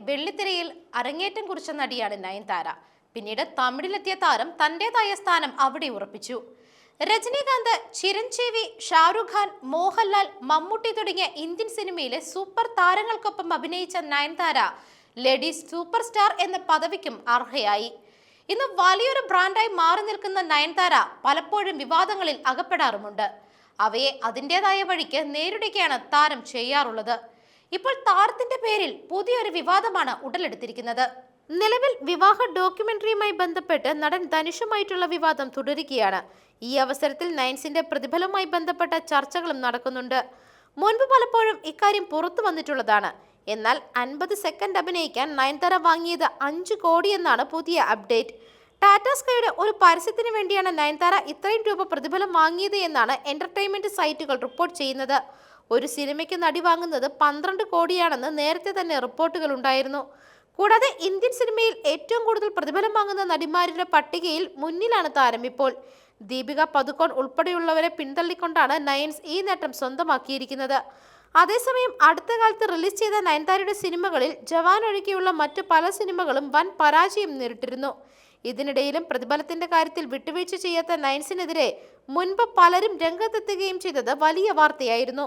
വെള്ളിത്തിരയിൽ അരങ്ങേറ്റം കുറിച്ച നടിയാണ് നയൻതാര. പിന്നീട് തമിഴിലെത്തിയ താരം തന്റേതായ സ്ഥാനം അവിടെ ഉറപ്പിച്ചു. രജനീകാന്ത് ചിരഞ്ജീവി ഷാറുഖ് ഖാൻ മോഹൻലാൽ മമ്മൂട്ടി തുടങ്ങിയ ഇന്ത്യൻ സിനിമയിലെ സൂപ്പർ താരങ്ങൾക്കൊപ്പം അഭിനയിച്ച നയൻതാര ലേഡീസ് സൂപ്പർ സ്റ്റാർ എന്ന പദവിക്കും അർഹയായി. ഇന്ന് വലിയൊരു ബ്രാൻഡായി മാറി നിൽക്കുന്ന നയൻതാര പലപ്പോഴും വിവാദങ്ങളിൽ അകപ്പെടാറുമുണ്ട്. അവയെ അതിന്റെതായ വഴിക്ക് നേരിടുകയാണ് താരം ചെയ്യാറുള്ളത്. ഇപ്പോൾ താരത്തിന്റെ പേരിൽ പുതിയൊരു വിവാദമാണ് ഉടലെടുത്തിരിക്കുന്നത്. നിലവിൽ വിവാഹ ഡോക്യുമെന്ററിയുമായി ബന്ധപ്പെട്ട് നടൻ ധനുഷുമായിട്ടുള്ള വിവാദം തുടരുകയാണ്. ഈ അവസരത്തിൽ നയൻസിന്റെ പ്രതിഫലവുമായി ബന്ധപ്പെട്ട ചർച്ചകളും നടക്കുന്നുണ്ട്. മുൻപ് പലപ്പോഴും ഇക്കാര്യം പുറത്തു വന്നിട്ടുള്ളതാണ്. എന്നാൽ അൻപത് സെക്കൻഡ് അഭിനയിക്കാൻ നയൻതാര വാങ്ങിയത് അഞ്ച് കോടിയെന്നാണ് പുതിയ അപ്ഡേറ്റ്. ടാറ്റ സ്കൈയുടെ ഒരു പരസ്യത്തിന് വേണ്ടിയാണ് നയൻതാര ഇത്രയും രൂപ പ്രതിഫലം വാങ്ങിയത് എന്നാണ് എന്റർടൈൻമെന്റ് സൈറ്റുകൾ റിപ്പോർട്ട് ചെയ്യുന്നത്. ഒരു സിനിമയ്ക്ക് നടി വാങ്ങുന്നത് പന്ത്രണ്ട് കോടിയാണെന്ന് നേരത്തെ തന്നെ റിപ്പോർട്ടുകൾ ഉണ്ടായിരുന്നു. കൂടാതെ ഇന്ത്യൻ സിനിമയിൽ ഏറ്റവും കൂടുതൽ പ്രതിഫലം വാങ്ങുന്ന നടിമാരുടെ പട്ടികയിൽ മുന്നിലാണ് താരം ഇപ്പോൾ. ദീപിക പതുക്കോൺ ഉൾപ്പെടെയുള്ളവരെ പിന്തള്ളിക്കൊണ്ടാണ് നയൻസ് ഈ നേട്ടം സ്വന്തമാക്കിയിരിക്കുന്നത്. അതേസമയം അടുത്ത കാലത്ത് റിലീസ് ചെയ്ത നയൻതാരയുടെ സിനിമകളിൽ ജവാൻ ഒഴികെയുള്ള മറ്റു പല സിനിമകളും വൻ പരാജയം നേരിട്ടിരുന്നു. ഇതിനിടയിലും പ്രതിഫലത്തിന്റെ കാര്യത്തിൽ വിട്ടുവീഴ്ച ചെയ്യാത്ത നയൻസിനെതിരെ മുൻപ് പലരും രംഗത്തെത്തുകയും ചെയ്തത് വലിയ വാർത്തയായിരുന്നു.